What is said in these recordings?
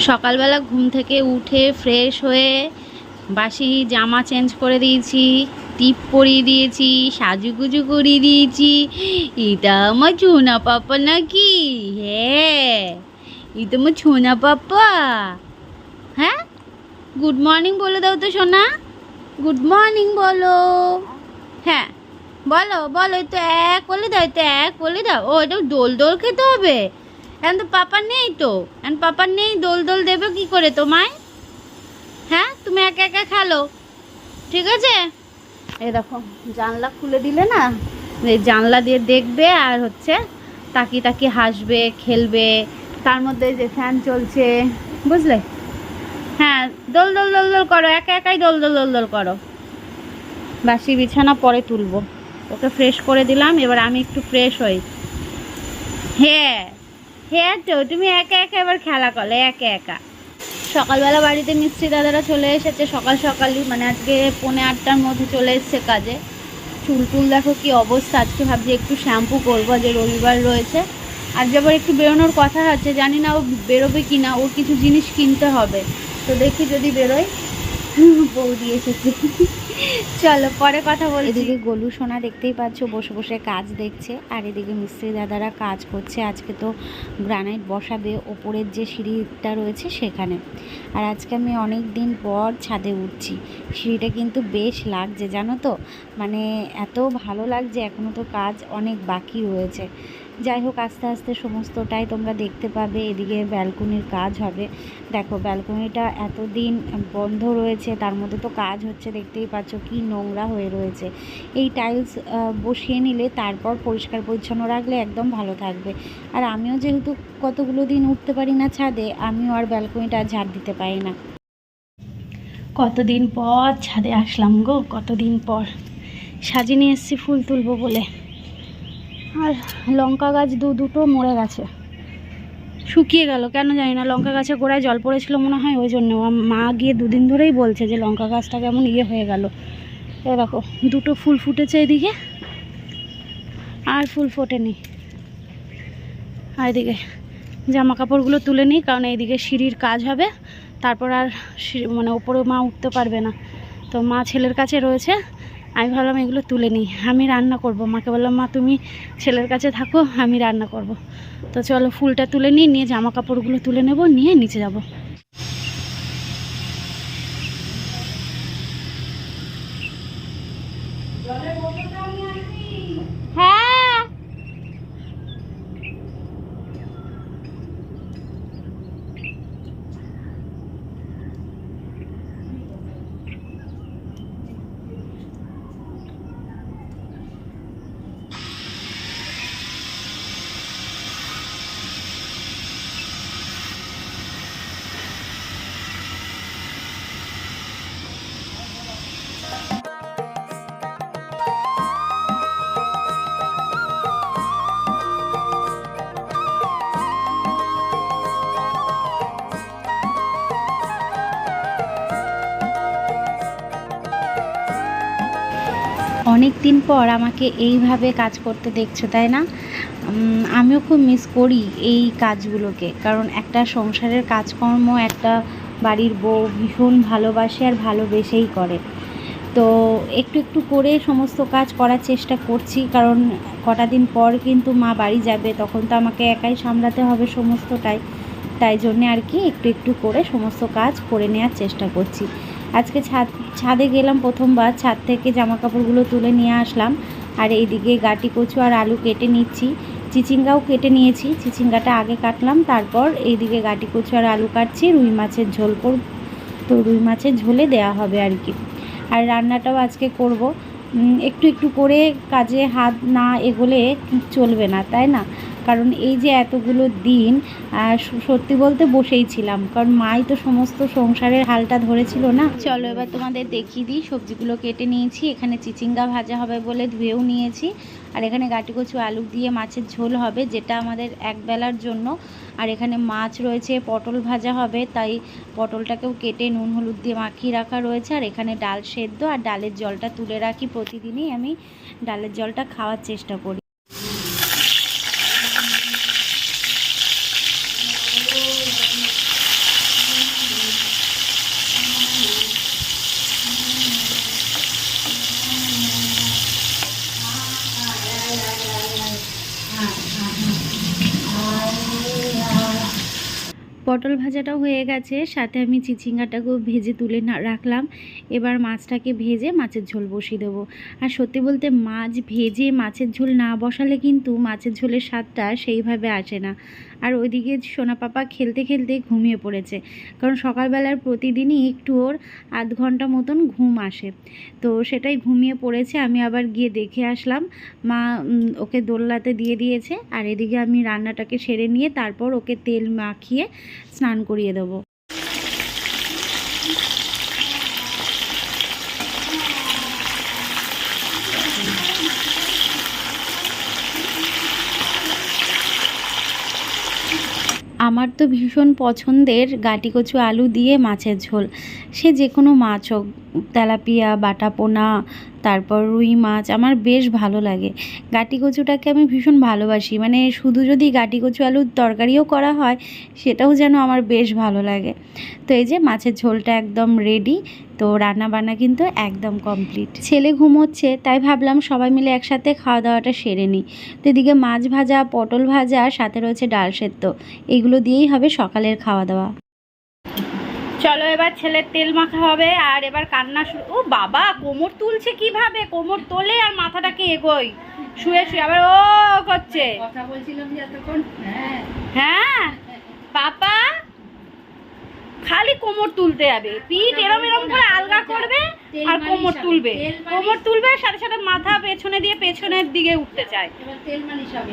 সকালবেলা ঘুম থেকে উঠে ফ্রেশ হয়ে বাসি জামা চেঞ্জ করে দিয়েছি, টিপ পরিয়ে দিয়েছি, সাজুগুজু করিয়ে দিয়েছি। এটা আমার ছোনা পাপা নাকি? হ্যাঁ এটা আমার ছোনা পাপা। হ্যাঁ? গুড মর্নিং বলে দাও তো সোনা। গুড মর্নিং বলো। হ্যাঁ বলো বলো তো এক বলে দাও তো এক বলে দাও। ও, এটা দোল দোল খেতে হবে? এখন তো পাপা নেই তো। এখন পাপা নেই, দোল দোল দেবে কি করে তোমায়? হ্যাঁ তুমি একা একা খেলো। ঠিক আছে? দেখো, জানলা খুলে দিলে না জানলা দিয়ে দেখবে আর হচ্ছে তাকিয়ে তাকিয়ে হাসবে, খেলবে। তার মধ্যে যে ফ্যান চলছে, বুঝলে? হ্যাঁ দোল দোল দোল দোল করো, একা একাই দোল দোল দোল দোল করো। বাসি বিছানা পরে তুলবো। ওকে ফ্রেশ করে দিলাম, এবার আমি একটু ফ্রেশ হই। হ্যাঁ। হ্যাঁ তো, তুমি একা একা এবার খেলা করো একা একা। সকালবেলা বাড়িতে মিস্ত্রি দাদারা চলে এসেছে, সকাল সকালই মানে আজকে পৌনে আটটার মধ্যে চলে এসছে কাজে। চুল টুল দেখো কি অবস্থা, আজকে ভাবছি একটু শ্যাম্পু করব যে রবিবার রয়েছে। আর আবার একটু বেরোনোর কথা আছে, জানি না ও বেরোবে কি না ওর কিছু জিনিস কিনতে হবে। তো দেখি যদি বেরোয়। বৌদি এসেছে। চলো, পরে কথা বলি এদিকে গলু সোনা দেখতেই পাচ্ছ, বসে বসে কাজ দেখছে, আর এদিকে মিস্ত্রি দাদারা কাজ করছে। আজকে তো গ্রানাইট বসাবে, ওপরের যে সিঁড়িটা রয়েছে সেখানে। আর আজকে আমি অনেক দিন পর ছাদে উঠছি। সিঁড়িটা কিন্তু বেশ লাগছে, জানো তো? মানে এত ভালো লাগছে এখনও তো কাজ অনেক বাকি রয়েছে। যাই হোক, আস্তে আস্তে সমস্তটাই তোমরা দেখতে পাবে। এদিকে ব্যালকনির কাজ হবে। দেখো, ব্যালকনিটা এতদিন বন্ধ রয়েছে, তার মধ্যে তো কাজ হচ্ছে, দেখতেই পাচ্ছ কি নোংরা হয়ে রয়েছে। এই টাইলস বসিয়ে নিলে তারপর পরিষ্কার পরিচ্ছন্ন রাখলে একদম ভালো থাকবে। আর আমিও যেহেতু কতগুলো দিন উঠতে পারি না ছাদে, আমিও আর ব্যালকনিটা ঝাড় দিতে পারি না। কতদিন পর ছাদে আসলাম গো, কতদিন পর। সাজিয়ে নিয়ে এসেছি ফুল তুলবো বলে। আর লঙ্কা গাছ দু দুটো মরে গেছে। শুকিয়ে গেল, কেন জানি না। লঙ্কা গাছের গোড়ায় জল পড়েছিল মনে হয়, ওই জন্য। মা গিয়ে দুদিন ধরেই বলছে যে লঙ্কা গাছটা কেমন ইয়ে হয়ে গেল। এ দেখো, দুটো ফুল ফুটেছে এদিকে, আর ফুল ফোটেনি। আর এদিকে জামা কাপড়গুলো তুলে নিই, কারণ এইদিকে সিঁড়ির কাজ হবে। তারপর আর মানে ওপরে মা উঠতে পারবে না। তো মা ছেলের কাছে রয়েছে। আমি ভাবলাম এগুলো তুলে নিই। আমি রান্না করব। মাকে বললাম, মা, তুমি ছেলের কাছে থাকো, আমি রান্না করব। তো চলো, ফুলটা তুলে নিই, নিয়ে জামা কাপড়গুলো তুলে নেব, নিয়ে নিচে যাব। অনেক দিন পর আমাকে এইভাবে কাজ করতে দেখছ, তাই না? আমিও খুব মিস করি এই কাজগুলোকে। কারণ একটা সংসারের কাজকর্ম, একটা বাড়ির বউ ভীষণ ভালোবাসে আর ভালোবেসেই করে। তো একটু একটু করে সমস্ত কাজ করার চেষ্টা করছি, কারণ কটা দিন পর কিন্তু মা বাড়ি যাবে, তখন তো আমাকে একাই সামলাতে হবে সমস্তটাই। তাই জন্যে আর কি একটু একটু করে সমস্ত কাজ করে নেওয়ার চেষ্টা করছি। আজকে ছাদ, ছাদে গেলাম প্রথমবার, ছাদ থেকে জামা কাপড়গুলো তুলে নিয়ে আসলাম। আর এইদিকে গাটি কচু আর আলু কেটে নিচ্ছি। চিচিঙ্গাও কেটে নিয়েছি, চিচিঙ্গাটা আগে কাটলাম, তারপর এইদিকে গাটি কচু আর আলু কাটছি, রুই মাছের ঝোল করব তো রুই মাছের ঝোলে দেওয়া হবে আর কি। আর রান্নাটাও আজকে করব। একটু একটু করে কাজে হাত না এগোলে চলবে না, তাই না? কারণ এই যে এতগুলো দিন সত্যি বলতে বসেই ছিলাম। কারণ মাই তো সমস্ত সংসারের হালটা ধরেছিল না। চলো এবার তোমাদের দেখিয়ে দিই, সবজিগুলো কেটে নিয়েছি। এখানে চিচিঙ্গা ভাজা হবে বলে ধুয়েও নিয়েছি। আর এখানে গাটি কচু আলু দিয়ে মাছের ঝোল হবে, যেটা আমাদের এক বেলার জন্য। আর এখানে মাছ রয়েছে, পটল ভাজা হবে, তাই পটলটাকেও কেটে নুন হলুদ দিয়ে মাখিয়ে রাখা রয়েছে। আর এখানে ডাল সেদ্ধ, আর ডালের জলটা তুলে রাখি প্রতিদিনই আমি। ডালের জলটা খাওয়ার চেষ্টা করি। পটল ভাজাটাও হয়ে গেছে, সাথে আমি চিচিঙ্গাটাকেও ভেজে তুলে না- রাখলাম। এবার মাছটাকে ভেজে মাছের ঝোল বসিয়ে দেবো। আর সত্যি বলতে মাছ ভেজে মাছের ঝোল না বসালে কিন্তু মাছের ঝোলের স্বাদটা সেইভাবে আসে না। আর ওইদিকে সোনা পাপা খেলতে খেলতে ঘুমিয়ে পড়েছে। কারণ সকালবেলার প্রতিদিনই একটু ওর আধ ঘণ্টা মতন ঘুম আসে। তো সেটাই ঘুমিয়ে পড়েছে, আমি আবার গিয়ে দেখে আসলাম। মা ওকে দোল্লাতে দিয়ে দিয়েছে। আর এদিকে আমি রান্নাটাকে সেরে নিয়ে তারপর ওকে তেল মাখিয়ে স্নান করিয়ে দেবো। আমার তো ভীষণ পছন্দের গাটি কচু আলু দিয়ে মাছের ঝোল। সে যে কোনো মাছ হোক, তেলাপিয়া বাটা পোনা তারপর রুই মাছ, আমার বেশ ভালো লাগে। গাটি কচুটাকে আমি ভীষণ ভালোবাসি। মানে শুধু যদি গাটি কচু আলুর তরকারিও করা হয়, সেটাও যেন আমার বেশ ভালো লাগে। তো এই যে মাছের ঝোলটা একদম রেডি তো রান্না বান্না কিন্তু একদম কমপ্লিট ছেলে ঘুমোচ্ছে, তাই ভাবলাম সবাই মিলে একসাথে খাওয়া দাওয়াটা সেরে নিই। তো এদিকে মাছ ভাজা, পটল ভাজা, সাথে রয়েছে ডাল সেদ্ধ। এগুলো দিয়েই হবে সকালের খাওয়া দাওয়া চলো এবার ছেলের তেল মাখা হবে আর এবার কান্না শুরু ও বাবা কোমর তুলছে কীভাবে? কোমর তোলে আর মাথাটাকে এগোই শুয়ে শুয়ে আবার ও করছে। কথা বলছিলাম যে এতক্ষণ হ্যাঁ। হ্যাঁ? পাপা খালি কোমর তুলতে যাবে পিঠ এরম এরম করে আলগা করবে আর কোমর তুলবে। কোমর তুলবে সাথে সাথে মাথা পেছনে দিয়ে পেছনের দিকে উঠতে চায়।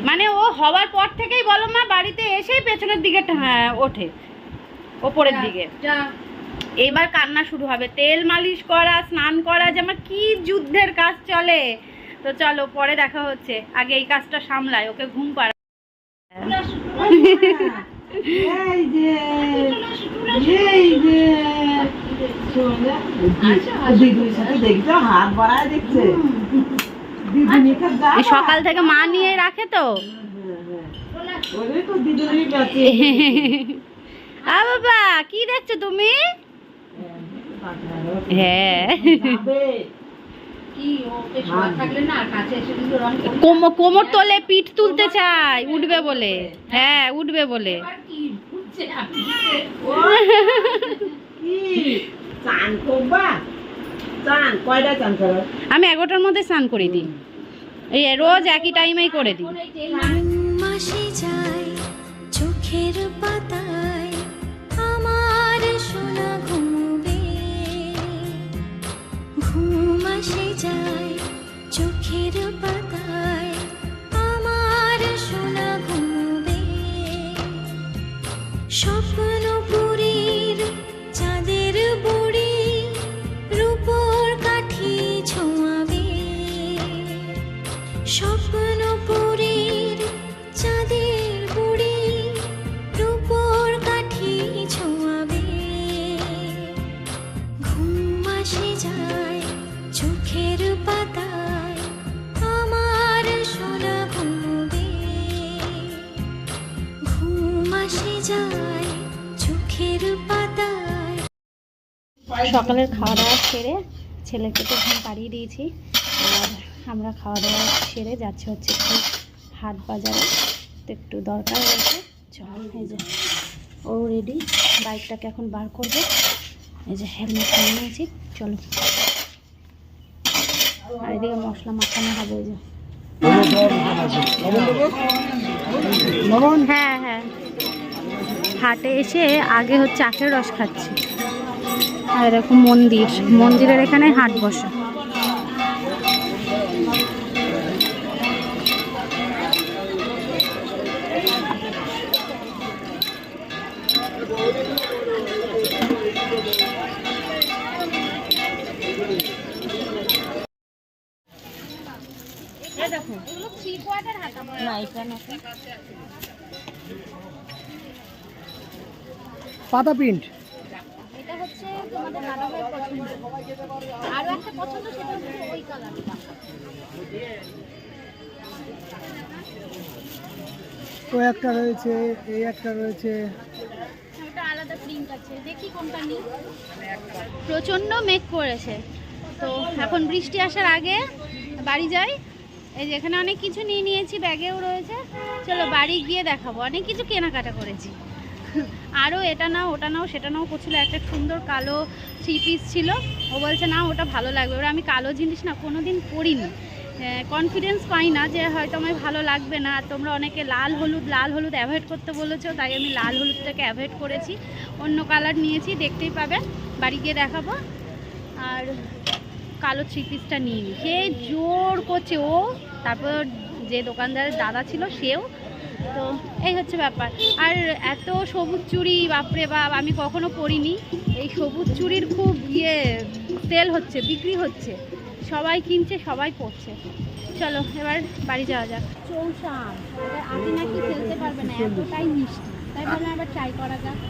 মানে ও হওয়ার পর থেকেই বলো মা বাড়িতে এসেই পেছনের দিকে হ্যাঁ, ওঠে। ওপরের দিকে। এবার কান্না শুরু হবে। তেল মালিশ করা স্নান করা যে আমার কি যুদ্ধের কাজ চলে। তো চলো পরে দেখা হচ্ছে। আগে এই কাজটা সামলায় ওকে ঘুম পাড়া এই যে এই যে দিদির সাথে দেখছ? হাত বাড়ায় দেখছে? দিদিনিকে দাও এই সকাল থেকে মা নিয়ে রাখে তো। দিদিনি গেছে আ বাবা, কি দেখছ তুমি? হ্যাঁ। কোমর তোলে পিঠ তুলতে চাই, উঠবে বলে। হ্যাঁ উঠবে বলে। আমি এগারোটার মধ্যে স্নান করে দিই। এই রোজ একই টাইমেই করে দিই। চোখের পাতায়। ঘুম যায় চোখের আমার স্বপ্নপুরীর সকালের খাওয়া দাওয়া সেরে ছেলেকে তো ঘুম পাড়িয়ে দিয়েছি। আর আমরা খাওয়া দাওয়া সেরে যাচ্ছে হচ্ছে একটু হাট বাজারে। তো একটু দরকার রয়েছে চল এই যে ও রেডি বাইকটাকে এখন বার করবে। এই যে হেলমেট নিয়ে নিয়েছি চলো। আর এদিকে মশলা মাখানো হবে এই যে। হ্যাঁ হ্যাঁ। হাটে এসে আগে হচ্ছে আখের রস খাচ্ছি। আর এরকম মন্দির। মন্দিরের এখানে হাট বসে। পাতা প্রিন্ট এটা হচ্ছে তোমাদের দাদাভাইয়ের পছন্দ আরও একটা পছন্দ সেটা হচ্ছে ওই কালারটা ও একটা রয়েছে, এই একটা রয়েছে। প্রচণ্ড মেঘ করেছে। তো এখন বৃষ্টি আসার আগে বাড়ি যাই। এই যে এখানে অনেক কিছু নিয়ে নিয়েছি, ব্যাগেও রয়েছে। চলো বাড়ি গিয়ে দেখাবো। অনেক কিছু কেনাকাটা করেছি। আরও এটা নাও, ওটা নাও, সেটা নাও। করছিল একটা সুন্দর কালো থ্রি পিস ছিল। ও বলছে, না, ওটা ভালো লাগবে। এবার আমি কালো জিনিস না কোনো দিন পরিনি। কনফিডেন্স পাই না যে হয়তো আমার ভালো লাগবে না। তোমরা অনেকে লাল হলুদ লাল হলুদ অ্যাভয়েড করতে বলেছ, তাই আমি লাল হলুদটাকে অ্যাভয়েড করেছি। অন্য কালার নিয়েছি, দেখতেই পাবে। বাড়ি গিয়ে দেখাবো। আর কালো থ্রি পিসটা নিয়ে নি। সে জোর করছে, ও তারপর যে দোকানদারের দাদা ছিল, সেও। তো এই হচ্ছে ব্যাপার। আর এত সবুজ চুড়ি, বাপরে বাপ, আমি কখনো পরিনি। এই সবুজ চুড়ির খুব ইয়ে সেল হচ্ছে, বিক্রি হচ্ছে। সবাই কিনছে সবাই পড়ছে। চলো এবার বাড়ি যাওয়া যাক। চৌসাম এবার আদি নাকি খেলতে পারবে না এতটাই মিষ্টি। তাই ভাবলাম আবার ট্রাই করা যাক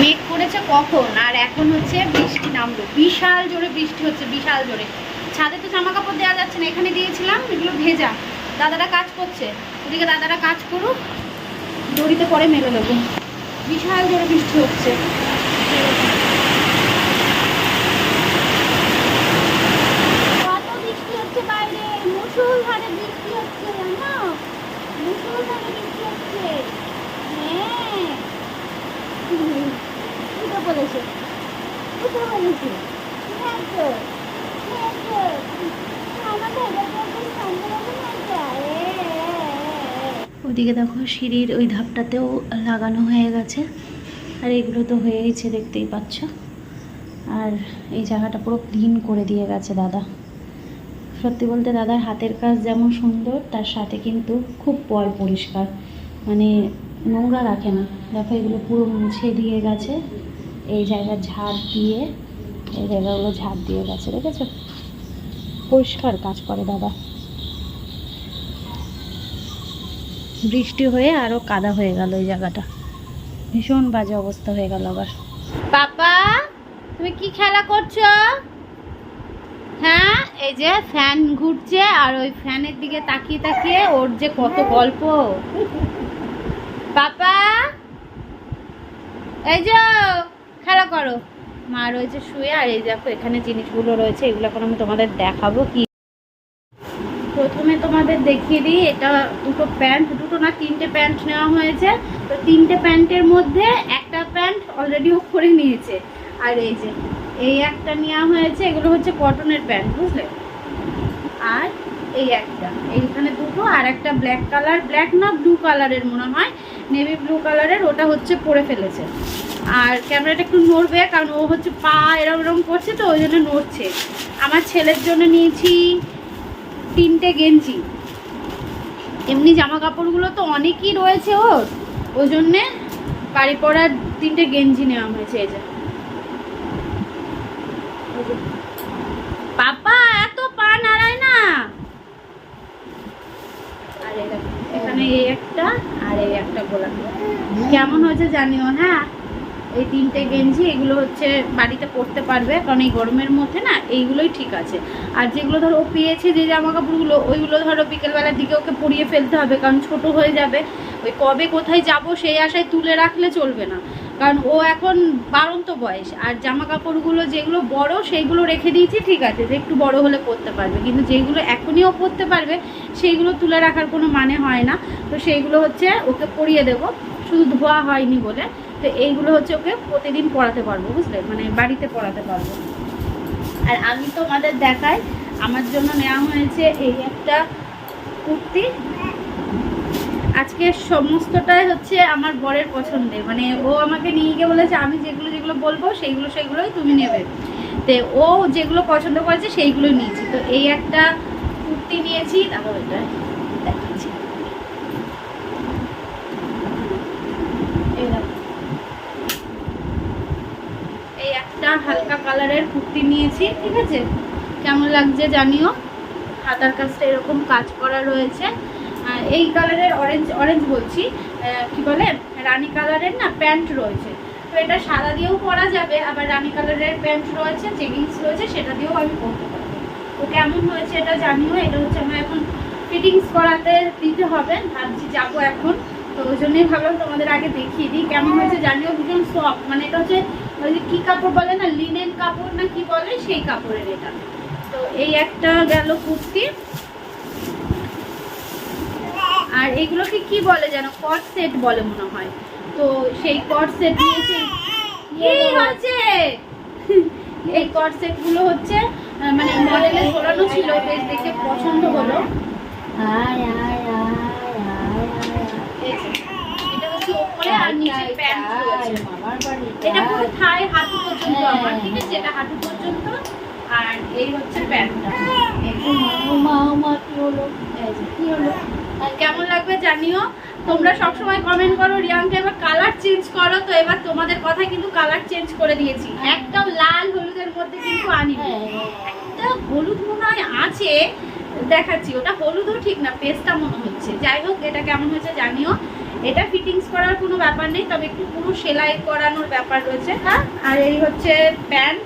মেঘ করেছে কখন? আর এখন হচ্ছে বৃষ্টি নামলো। বিশাল জোরে বৃষ্টি হচ্ছে, বিশাল জোরে। ছাদে তো জামা কাপড় দেওয়া যাচ্ছে না, এখানে দিয়েছিলাম, এগুলো ভেজা। দাদারা কাজ করছে। ওদিকে দাদারা কাজ করুক, দড়িতে পরে মেলে দেবো। বিশাল জোরে বৃষ্টি হচ্ছে কত বৃষ্টি হচ্ছে বাইরে মুসুলধারে বৃষ্টি হচ্ছে জানো মুসুলধারে বৃষ্টি হচ্ছে হ্যাঁ উঠে বলেছে উঠে বলেছে ঠিক আছে ঠিক আছে আমাদের ওদিকে দেখো সিঁড়ির ওই ধাপটাতেও লাগানো হয়ে গেছে। আর এগুলো তো হয়েইছে, দেখতেই পাচ্ছ। আর এই জায়গাটা পুরো ক্লিন করে দিয়ে গেছে দাদা। সত্যি বলতে দাদার হাতের কাজ যেমন সুন্দর, তার সাথে কিন্তু খুব পর পরিষ্কার। মানে নোংরা রাখে না। দেখো এগুলো পুরো মুছে দিয়ে গেছে। এই জায়গা ঝাড় দিয়ে, এই জায়গাগুলো ঝাড় দিয়ে গেছে, দেখেছ? পরিষ্কার কাজ করে দাদা। বৃষ্টি হয়ে আরও কাদা হয়ে গেল এই জায়গাটা। ভীষণ বাজে অবস্থা হয়ে গেল আবার। পাপা, তুমি কি খেলা করছ? হ্যাঁ এই যে ফ্যান ঘুরছে আর ওই ফ্যানের দিকে তাকিয়ে তাকিয়ে ওর যে কত গল্প। পাপা, এই যে খেলা করো। মা রয়েছে শুয়ে আর এই দেখো এখানে জিনিসগুলো রয়েছে, এগুলো এখন আমি তোমাদের দেখাবো কি প্রথমে তোমাদের দেখিয়ে দিই, এটা দুটো প্যান্ট, দুটো না, তিনটে প্যান্ট নেওয়া হয়েছে। তো তিনটে প্যান্টের মধ্যে একটা প্যান্ট অলরেডি ও করে নিয়েছে। আর এই যে, এই একটা নেওয়া হয়েছে, এগুলো হচ্ছে কটনের প্যান্ট, বুঝলে? আর এই একটা, এইখানে দুটো, আর একটা ব্ল্যাক কালার ব্ল্যাক না ব্লু কালারের মনে হয় নেভি ব্লু কালারের ওটা হচ্ছে পরে ফেলেছে। আর ক্যামেরাটা একটু নড়বে, কারণ ও হচ্ছে পা এরম এরম করছে, তো ওই জন্য নড়ছে। আমার ছেলের জন্য নিয়েছি তিনটে গেঞ্জি। এমনি জামা কাপড়গুলো তো অনেকই রয়েছে ওর। ওই জন্যে বাড়ি পরার তিনটে গেঞ্জি নেওয়া হয়েছে এই যে। পাপা, এত পা নাড়ায় না। আর এখানে এই একটা, আর এই একটা গোলাপ। কেমন হয়েছে জানিও হ্যাঁ? এই তিনটে গেঞ্জি এগুলো হচ্ছে বাড়িতে পরতে পারবে, কারণ এই গরমের মধ্যে না এইগুলোই ঠিক আছে। আর যেগুলো ধরো ও পেয়েছে যে জামা কাপড়গুলো ওইগুলো ধরো বিকেলবেলার দিকে ওকে পরিয়ে ফেলতে হবে, কারণ ছোট হয়ে যাবে। ওই কবে কোথায় যাব সেই আশায় তুলে রাখলে চলবে না। কারণ ও এখন বারন্ত বয়স, আর জামা কাপড়গুলো যেগুলো বড় সেইগুলো রেখে দিয়েছি, ঠিক আছে, যে একটু বড় হলে পরতে পারবে। কিন্তু যেগুলো এখনই ও পরতে পারবে, সেইগুলো তুলে রাখার কোনো মানে হয় না। তো সেইগুলো হচ্ছে ওকে পরিয়ে দেবো। শুধু ধোয়া হয়নি বলে। তো এইগুলো হচ্ছে ওকে প্রতিদিন পড়াতে পারব, বুঝলে? মানে বাড়িতে পড়াতে পারব। আর আমি তোমাদের দেখাই, আমার জন্য নেওয়া হয়েছে এই একটা কুর্তি। আজকে সমস্তটাই হচ্ছে আমার বরের পছন্দের। মানে ও আমাকে নিয়ে গিয়ে বলেছে, আমি যেগুলো যেগুলো বলব, সেইগুলো সেইগুলোই তুমি নেবে। তো ও যেগুলো পছন্দ করেছে, সেইগুলোই নিয়েছি। তো এই একটা কুর্তি নিয়েছি, তারপর এটা দেখাচ্ছি এই দেখো। এই একটা হালকা কালারের কুর্তি নিয়েছি, ঠিক আছে? কেমন লাগছে জানিও? হাতার কাজটা এরকম কাজ করা রয়েছে। এই কালারের অরেঞ্জ অরেঞ্জ বলছি। কি বলে? রানী কালারের না প্যান্ট রয়েছে। তো এটা সাদা দিয়েও পরা যাবে, আবার রানি কালারের প্যান্ট রয়েছে জেগিংস রয়েছে, সেটা দিয়েও আমি পরতে পারব। তো কেমন হয়েছে এটা জানিও? এটা হচ্ছে আমার এখন ফিটিংস করাতে দিতে হবে। ভাবছি যাব এখন। তো ওই জন্যই ভাবলাম তোমাদের আগে দেখিয়ে দিই। কেমন হয়েছে জানিও? ভীষণ সফট মানে এটা হচ্ছে ওই যে কী কাপড় বলে না লিনেন কাপড় না কি বলে সেই কাপড়ের এটা। তো এই একটা গেল কুর্তি। আর এগুলোকে কি বলে যেন কট সেট বলে মনে হয়। তো সেই কট সেট নিয়েছি কি হচ্ছে এই কট সেটগুলো হচ্ছে মানে মডেলে ঝোলানো ছিল বেশ দেখে পছন্দ হলো। এই যে, এটা হচ্ছে ওপরে কেমন লাগবে জানিও? তোমরা সবসময় কমেন্ট করো, রিয়াংকে এবার কালার চেঞ্জ করো। তো এবার তোমাদের কথা কিন্তু কালার চেঞ্জ করে দিয়েছি। একদম লাল হলুদের মধ্যে কিন্তু আনি একটা হলুদ মনে হয় আছে, দেখাচ্ছি। ওটা হলুদও ঠিক না, পেস্টটা মনে হচ্ছে। যাই হোক, এটা কেমন হয়েছে জানিও। এটা ফিটিংস করার কোনো ব্যাপার নেই তবে একটু পুরো সেলাই করানোর ব্যাপার রয়েছে হ্যাঁ আর এই হচ্ছে প্যান্ট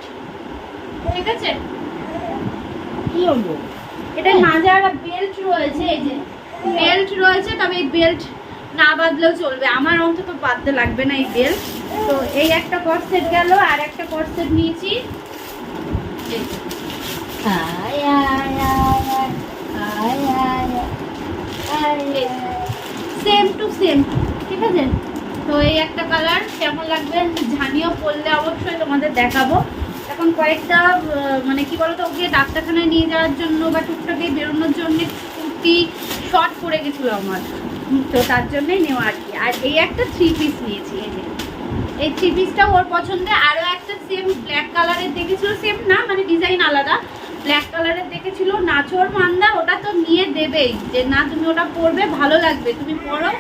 ঠিক আছে কি হলো এটা মাজার বেল্ট রয়েছে এই যে বেল্ট রয়েছে তবে এই বেল্ট না বাঁধলেও চলবে আমার অন্তত বাঁধতে লাগবে না এই বেল্ট তো এই একটা কট সেট গেল আর একটা কট সেট নিয়েছি এই যে। সেম টু সেম ঠিক আছে? তো এই একটা কালার কেমন লাগবে? ঝানিও পরলে অবশ্যই তোমাদের দেখাবো। এখন কয়েকটা মানে কি বলতো, ওকে ডাক্তারখানায় নিয়ে যাওয়ার জন্য বা টুকটাকে বেরোনোর জন্য কুর্তি শর্ট পরে গেছিল আমার। তো তার জন্যই নেওয়া আর কি। আর এই একটা থ্রি পিস নিয়েছি, এই যে। এই থ্রি পিসটা ওর পছন্দে আরও একটা সেম ব্ল্যাক কালারের দেখেছিল সেম না মানে ডিজাইন আলাদা। ব্ল্যাক কালারের দেখেছিল নাচোর মান্দা ওটা তো নিয়ে দেবেই। যে না তুমি ওটা পরবে ভালো লাগবে। তুমি পরো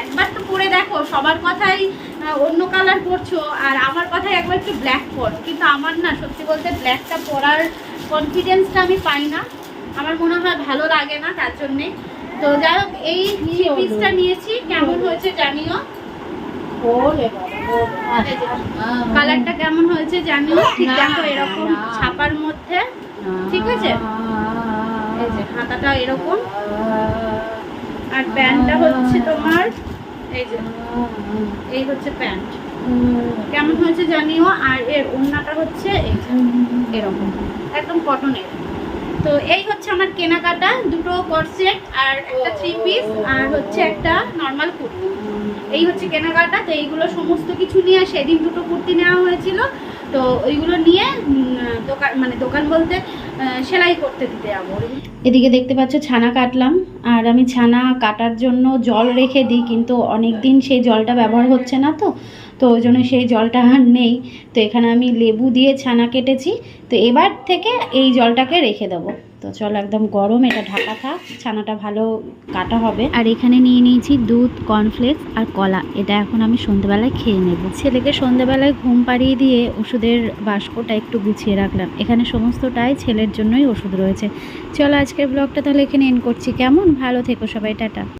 একবার তো পরে দেখো সবার কথাই অন্য কালার পরছো আর আমার কথাই একবার একটু ব্ল্যাক পর। কিন্তু আমার না সত্যি বলতে ব্ল্যাকটা পরার কনফিডেন্সটা আমি পাই না। আমার মনে হয় ভালো লাগে না তার জন্যে। তো যাই হোক এই পিসটা নিয়েছি। কেমন হয়েছে জানিও? কালারটা কেমন হয়েছে জানিও? ঠিক দেখো এরকম ছাপার মধ্যে। ঠিক আছে? হাতাটা এরকম। আর প্যান্টটা হচ্ছে তোমার, এই যে, এই হচ্ছে প্যান্ট। কেমন হয়েছে জানিও? আর এর ওড়নাটা হচ্ছে এই যে, এরকম। একদম কটনের তো এই হচ্ছে আমার কেনাকাটা, দুটো কর্সেট আর একটা থ্রি পিস আর হচ্ছে একটা নর্মাল কুর্তি। এই হচ্ছে কেনাকাটা, তো এইগুলো সমস্ত কিছু নিয়ে সেদিন দুটো কুর্তি নেওয়া হয়েছিল। তো ওইগুলো নিয়ে দোকান মানে দোকান বলতে সেলাই করতে দিতে যাব। এদিকে দেখতে পাচ্ছ ছানা কাটলাম, আর আমি ছানা কাটার জন্য জল রেখে দিই, কিন্তু অনেক দিন সেই জলটা ব্যবহার হচ্ছে না তো তো ওই জন্য সেই জলটা আর নেই। তো এখানে আমি লেবু দিয়ে ছানা কেটেছি, তো এবার থেকে এই জলটাকে রেখে দেবো। তো চলো একদম গরম, এটা ঢাকা থাক, ছানাটা ভালো কাটা হবে। আর এখানে নিয়ে নিয়েছি দুধ কর্নফ্লেক্স আর কলা, এটা এখন আমি সন্ধ্যেবেলায় খেয়ে নেব। ছেলেকে সন্ধ্যেবেলায় ঘুম পাড়িয়ে দিয়ে ওষুধের বাস্কটা একটু গুছিয়ে রাখলাম। এখানে সমস্তটাই ছেলের জন্যই ওষুধ রয়েছে। চলো আজকের ব্লগটা তাহলে এখানে এন করছি। কেমন? ভালো থেকো সবাই, টাটা।